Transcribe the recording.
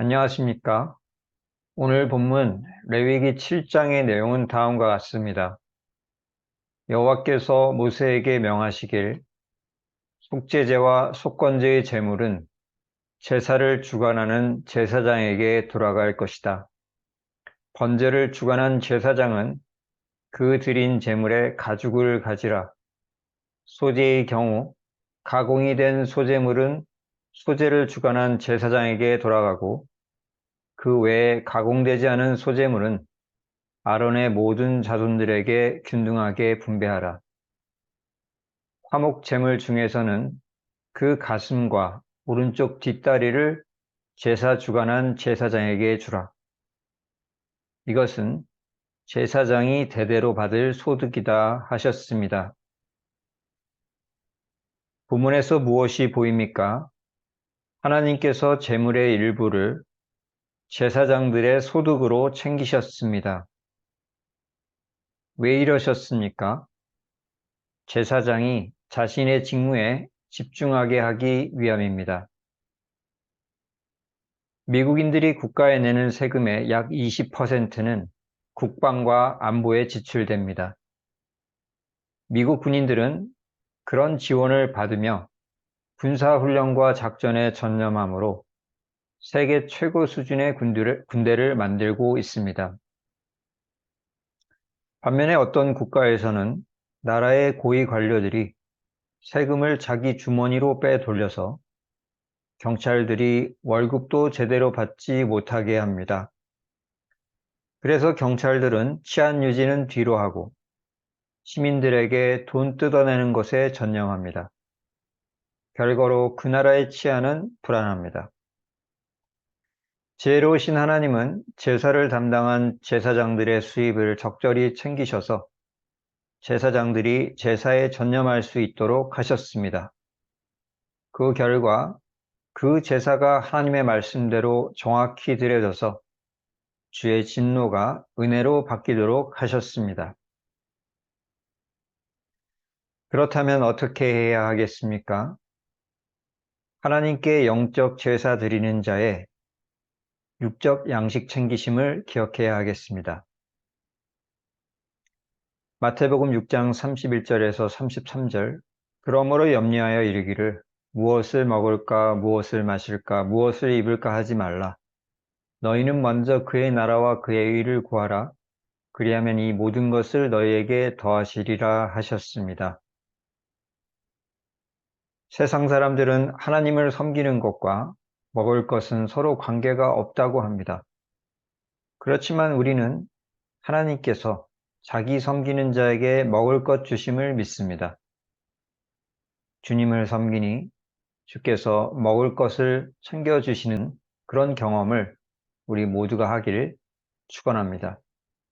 안녕하십니까? 오늘 본문 레위기 7장의 내용은 다음과 같습니다. 여호와께서 모세에게 명하시길 속죄제와 속건제의 제물은 제사를 주관하는 제사장에게 돌아갈 것이다. 번제를 주관한 제사장은 그 드린 제물의 가죽을 가지라. 소재의 경우 가공이 된 소재물은 소재를 주관한 제사장에게 돌아가고 그 외에 가공되지 않은 소재물은 아론의 모든 자손들에게 균등하게 분배하라. 화목 제물 중에서는 그 가슴과 오른쪽 뒷다리를 제사 주관한 제사장에게 주라. 이것은 제사장이 대대로 받을 소득이다 하셨습니다. 부문에서 무엇이 보입니까? 하나님께서 재물의 일부를 제사장들의 소득으로 챙기셨습니다. 왜 이러셨습니까? 제사장이 자신의 직무에 집중하게 하기 위함입니다. 미국인들이 국가에 내는 세금의 약 20%는 국방과 안보에 지출됩니다. 미국 군인들은 그런 지원을 받으며 군사훈련과 작전에 전념하므로 세계 최고 수준의 군대를, 군대를 만들고 있습니다. 반면에 어떤 국가에서는 나라의 고위 관료들이 세금을 자기 주머니로 빼돌려서 경찰들이 월급도 제대로 받지 못하게 합니다. 그래서 경찰들은 치안 유지는 뒤로 하고 시민들에게 돈 뜯어내는 것에 전념합니다. 결과로 그 나라의 치안은 불안합니다. 지혜로우신 하나님은 제사를 담당한 제사장들의 수입을 적절히 챙기셔서 제사장들이 제사에 전념할 수 있도록 하셨습니다. 그 결과 그 제사가 하나님의 말씀대로 정확히 드려져서 주의 진노가 은혜로 바뀌도록 하셨습니다. 그렇다면 어떻게 해야 하겠습니까? 하나님께 영적 제사 드리는 자의 육적 양식 챙기심을 기억해야 하겠습니다. 마태복음 6장 31절에서 33절 그러므로 염려하여 이르기를 무엇을 먹을까 무엇을 마실까 무엇을 입을까 하지 말라 너희는 먼저 그의 나라와 그의 의를 구하라 그리하면 이 모든 것을 너희에게 더하시리라 하셨습니다. 세상 사람들은 하나님을 섬기는 것과 먹을 것은 서로 관계가 없다고 합니다. 그렇지만 우리는 하나님께서 자기 섬기는 자에게 먹을 것 주심을 믿습니다. 주님을 섬기니 주께서 먹을 것을 챙겨주시는 그런 경험을 우리 모두가 하기를 축원합니다.